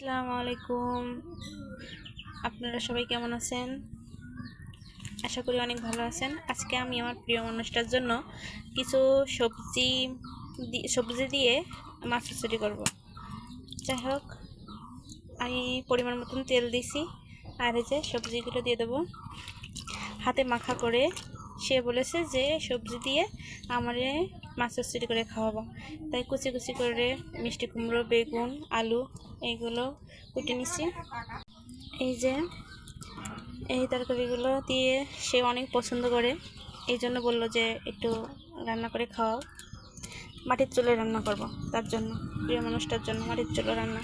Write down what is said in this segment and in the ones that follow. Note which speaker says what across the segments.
Speaker 1: আসসালামু আলাইকুম। আপনারা সবাই কেমন আছেন? আশা করি অনেক ভালো আছেন। আজকে আমি আমার প্রিয় মানুষটার জন্য কিছু সবজি সবজি দিয়ে মাছ চুরি করব। যাই হোক, আমি পরিমাণ মতন তেল দিছি আর এই যে সবজিগুলো দিয়ে দেবো। হাতে মাখা করে সে বলেছে যে সবজি দিয়ে আমারে মাছ চুরি করে খাওয়াবো। তাই কুচি কুচি করে মিষ্টি কুমড়ো, বেগুন, আলু এইগুলো কুটে নিছি। এই যে এই তরকারিগুলো দিয়ে সে অনেক পছন্দ করে। এই জন্য বলল যে একটু রান্না করে খাওয়াও। মাটির চুলে রান্না করব তার জন্য, প্রিয় মানুষটার জন্য মাটির চুলো রান্না।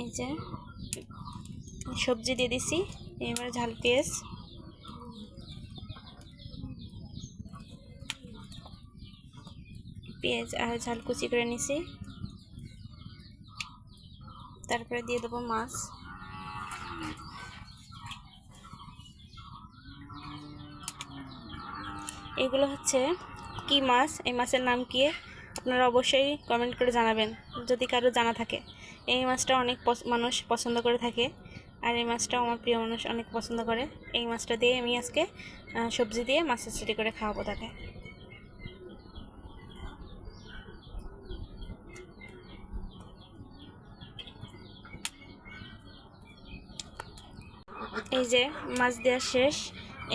Speaker 1: এই যে, সবজি দিয়ে দিছি, এবার ঝাল, পেঁয়াজ। পেঁয়াজ আর ঝাল কুচি করে নিছি। তারপরে দিয়ে দেবো মাছ। এগুলো হচ্ছে কি মাছ? এই মাছের নাম কি? আপনারা অবশ্যই কমেন্ট করে জানাবেন, যদি কারও জানা থাকে। এই মাছটা অনেক মানুষ পছন্দ করে থাকে, আর এই মাছটাও আমার প্রিয় মানুষ অনেক পছন্দ করে। এই মাছটা দিয়ে আমি আজকে সবজি দিয়ে মাছের চুরি করে খাওয়াবো তাকে। এই যে মাছ দেওয়া শেষ,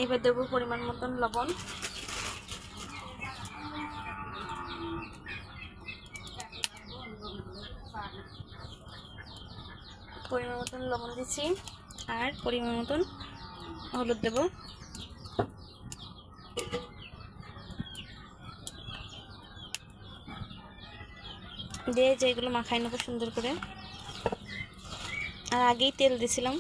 Speaker 1: এবার দেবো পরিমাণ মতন লবণ। পরিমাণ মতন লবণ দিচ্ছি আর পরিমাণ মতন হলুদ দেব। দিয়ে যেগুলো মাখাই নেব সুন্দর করে। আর আগেই তেল দিছিলাম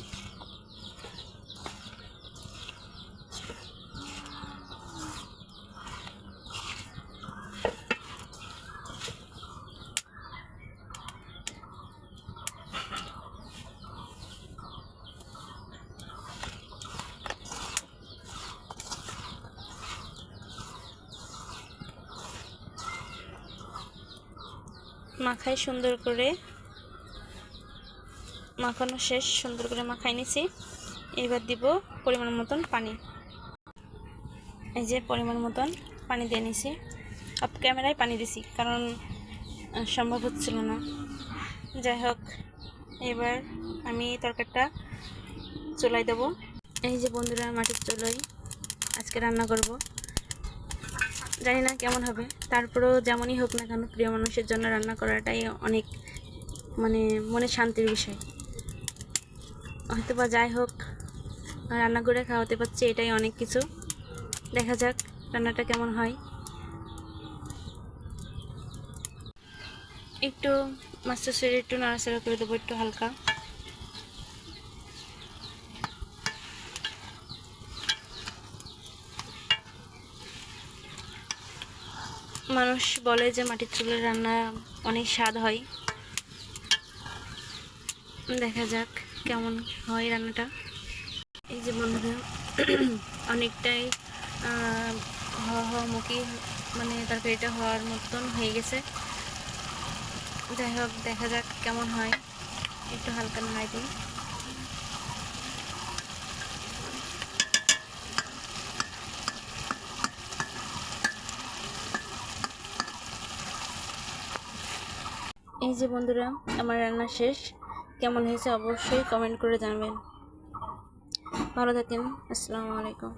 Speaker 1: মাখাই সুন্দর করে। মাখানো শেষ, সুন্দর করে মাখাই নিছি। এবার দিব পরিমাণ মতন পানি। এই যে পরিমাণ মতন পানি দিয়ে নিছি। অফ ক্যামেরায় পানি দিছি, কারণ সম্ভব হচ্ছিল না। যাই হোক, এবার আমি তরকারিটা চুলাই দেবো। এই যে বন্ধুরা, মাটির চুলোই আজকে রান্না করব। জানি না কেমন হবে। তারপরেও যেমনই হোক না কেন প্রিয় মানুষের জন্য রান্না করাটাই অনেক মানে মনে শান্তির বিষয়। হয়তো বা যাই হোক রান্না করে খাওয়াতে পারছি, এটাই অনেক কিছু। দেখা যাক রান্নাটা কেমন হয়। একটু মাছটা শরীর একটু নাড়াচাড়া করে দেবো একটু হালকা। মানুষ বলে যে মাটির চুলের রান্না অনেক স্বাদ হয়। দেখা যাক কেমন হয় রান্নাটা। এই যে বন্ধুরা অনেকটাই আহ, হওয়া হওয়া মুখী মানে তরকারিটা হওয়ার মতন হয়ে গেছে। যাই হোক দেখা যাক কেমন হয়। একটু হালকা নাড়াই দিই এই যে বন্ধুরা, আমার রান্না শেষ। কেমন হয়েছে অবশ্যই কমেন্ট করে জানাবেন। ভালো থাকেন, আসসালামু আলাইকুম।